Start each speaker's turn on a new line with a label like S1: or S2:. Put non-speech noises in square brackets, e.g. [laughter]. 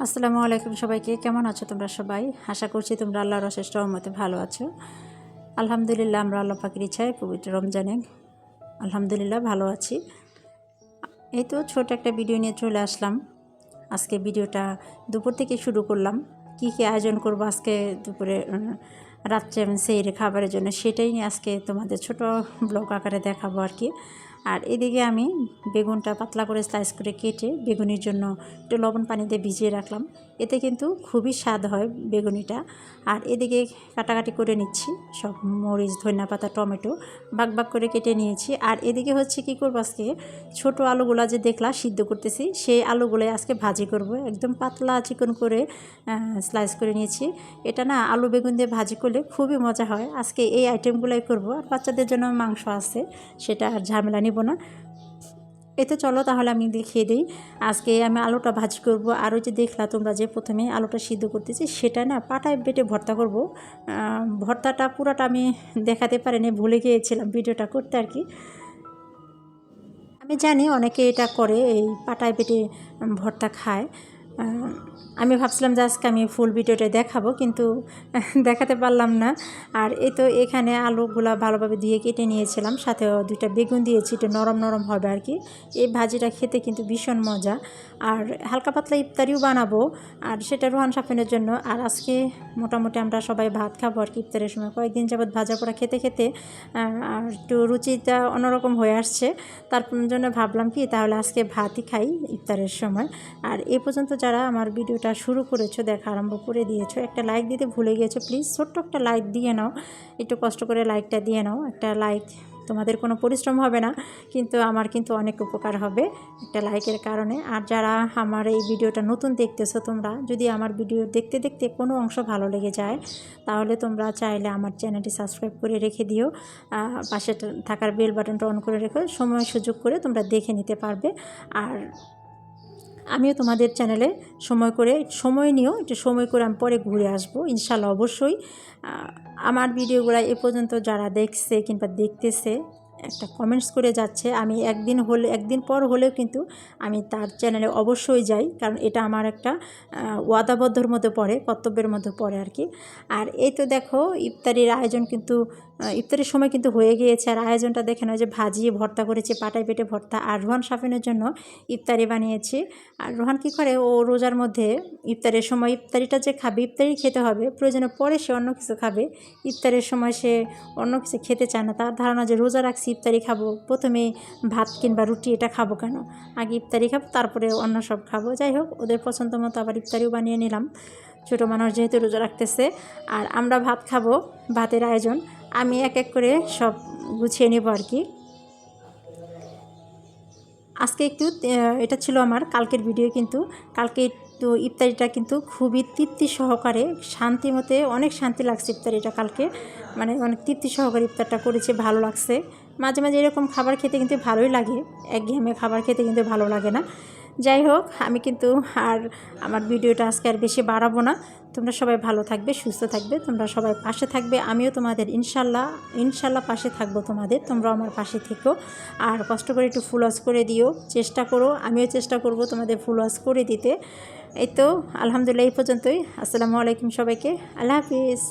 S1: আসসালামু আলাইকুম সবাইকে। কেমন আছো তোমরা সবাই? আশা করছি তোমরা আল্লাহর অশেষ রহমতে ভালো আছো। আলহামদুলিল্লাহ, আমরা আল্লাহ পাখির ইচ্ছায় পবিত্র রমজানে আলহামদুলিল্লাহ ভালো আছি। এই তো ছোট একটা ভিডিও নিয়ে চলে আসলাম। আজকে ভিডিওটা দুপুর থেকে শুরু করলাম। কি কি আয়োজন করব আজকে দুপুরে রাত্রে আমি সেই খাবারের জন্য সেটাই আজকে তোমাদের ছোট ব্লগ আকারে দেখাবো আর কি। আর এদিকে আমি বেগুনটা পাতলা করে স্লাইস করে কেটে বেগুনির জন্য একটু লবণ পানিতে ভিজিয়ে রাখলাম। এতে কিন্তু খুবই স্বাদ হয় বেগুনিটা। আর এদিকে কাটাকাটি করে নিচ্ছি সব মরিচ, ধনিয়া পাতা, টমেটো ভাগ ভাগ করে কেটে নিয়েছি। আর এদিকে হচ্ছে কি করব আজকে? ছোট আলুগুলা যে দেখলা সিদ্ধ করতেছি, সেই আলুগুলো আজকে ভাজি করব। একদম পাতলা চিকন করে স্লাইস করে নিয়েছি। এটা না আলু বেগুন দিয়ে ভাজি করলে খুবই মজা হয়। আজকে এই আইটেমগুলোই করব। আর বাচ্চাদের জন্য মাংস আছে, সেটা আর ঝামেলা নিব না। এতে চলো তাহলে আমি দেখিয়ে দিই। আজকে আমি আলুটা ভাজি করব। আর ওই যে দেখলা তোমরা যে প্রথমে আলুটা সিদ্ধ করতেছি, সেটা না পাটায় বেটে ভর্তা করব। ভর্তাটা পুরাটা আমি দেখাতে পারিনি, ভুলে গিয়েছিলাম ভিডিওটা করতে আর কি। আমি জানি অনেকে এটা করে, এই পাটায় বেটে ভর্তা খায়। আমি ভাবছিলাম যে আজকে আমি ফুল ভিডিওটা দেখাবো, কিন্তু [laughs] দেখাতে পারলাম না। আর এই তো এখানে আলুগুলা ভালোভাবে দিয়ে কেটে নিয়েছিলাম, সাথে দুইটা বেগুন দিয়েছি একটু নরম নরম হবে আর কি। এই ভাজিটা খেতে কিন্তু ভীষণ মজা। আর হালকা পাতলা ইফতারিও বানাবো, আর সেটা রোহান সাফিনের জন্য। আর আজকে মোটামুটি আমরা সবাই ভাত খাব আর কি ইফতারের সময়। কয়েকদিন যাবৎ ভাজা পোড়া খেতে খেতে আর একটু রুচিটা অন্যরকম হয়ে আসছে। তার জন্য ভাবলাম কি, তাহলে আজকে ভাতই খাই ইফতারের সময়। আর এ পর্যন্ত যারা আমার ভিডিওটা শুরু করেছ, দেখা আরম্ভ করে দিয়েছ, একটা লাইক দিতে ভুলে গিয়েছো প্লিজ ছোট্ট একটা লাইক দিয়ে নাও। একটু কষ্ট করে লাইকটা দিয়ে নাও। একটা লাইক তোমাদের কোনো পরিশ্রম হবে না, কিন্তু আমার কিন্তু অনেক উপকার হবে একটা লাইকের কারণে। আর যারা আমার এই ভিডিওটা নতুন দেখতেছো তোমরা, যদি আমার ভিডিও দেখতে দেখতে কোনো অংশ ভালো লেগে যায়, তাহলে তোমরা চাইলে আমার চ্যানেলটি সাবস্ক্রাইব করে রেখে দিও। পাশে থাকার বেল বাটনটা অন করে রেখো। সময় সুযোগ করে তোমরা দেখে নিতে পারবে। আর আমিও তোমাদের চ্যানেলে সময় করে, সময় নিয়েও একটু সময় করে আমি পরে ঘুরে আসব, ইনশাল্লাহ অবশ্যই। আমার ভিডিওগুলো এ পর্যন্ত যারা দেখছে কিংবা দেখতেছে একটা কমেন্টস করে যাচ্ছে। আমি একদিন হলে, একদিন পর হলেও কিন্তু আমি তার চ্যানেলে অবশ্যই যাই, কারণ এটা আমার একটা ওয়াদাবদ্ধর মধ্যে পড়ে, কর্তব্যের মধ্যে পড়ে আর কি। আর এই তো দেখো, ইফতারির আয়োজন কিন্তু ইফতারির সময় কিন্তু হয়ে গিয়েছে। আর আয়োজনটা দেখে নাও যে ভাজিয়ে ভর্তা করেছে, পাটায় পেটে ভর্তা। আর রোহান সাফিনের জন্য ইফতারি বানিয়েছি। আর রোহান কী করে, ও রোজার মধ্যে ইফতারের সময়, ইফতারিটা যে খাবে, ইফতারি খেতে হবে, প্রয়োজনে পরে সে অন্য কিছু খাবে। ইফতারের সময় সে অন্য কিছু খেতে চায় না। তার ধারণা যে রোজা রাখছি ইফতারি খাব, প্রথমে ভাত কিংবা রুটি এটা খাব কেন? আগে ইফতারি খাব, তারপরে অন্য সব খাব। যাই হোক, ওদের পছন্দ মতো আবার ইফতারিও বানিয়ে নিলাম। ছোটো মানুষ যেহেতু রোজা রাখতেছে, আর আমরা ভাত খাব, ভাতের আয়োজন। আমি এক এক করে সব গুছিয়ে নেব আর কি। আজকে একটু এটা ছিল আমার কালকের ভিডিও কিন্তু। কালকে একটু ইফতারিটা কিন্তু খুবই তৃপ্তি সহকারে, শান্তি মতে, অনেক শান্তি লাগছে ইফতারিটা কালকে। মানে অনেক তৃপ্তি সহকারে ইফতারটা করেছে, ভালো লাগছে। মাঝে মাঝে এরকম খাবার খেতে কিন্তু ভালোই লাগে। একঘেয়েমে খাবার খেতে কিন্তু ভালো লাগে না। যাই হোক, আমি কিন্তু আর আমার ভিডিওটা আজকে আর বেশি বাড়াবো না। তোমরা সবাই ভালো থাকবে, সুস্থ থাকবে, তোমরা সবাই পাশে থাকবে। আমিও তোমাদের ইনশাল্লাহ ইনশাল্লাহ পাশে থাকব তোমাদের তোমরা আমার পাশে থেকো। আর কষ্ট করে একটু ফুল ওয়াশ করে দিও, চেষ্টা করো, আমিও চেষ্টা করব তোমাদের ফুল ওয়াশ করে দিতে। এই তো, আলহামদুলিল্লাহ এই পর্যন্তই। আসসালামু আলাইকুম সবাইকে, আল্লাহ হাফিজ।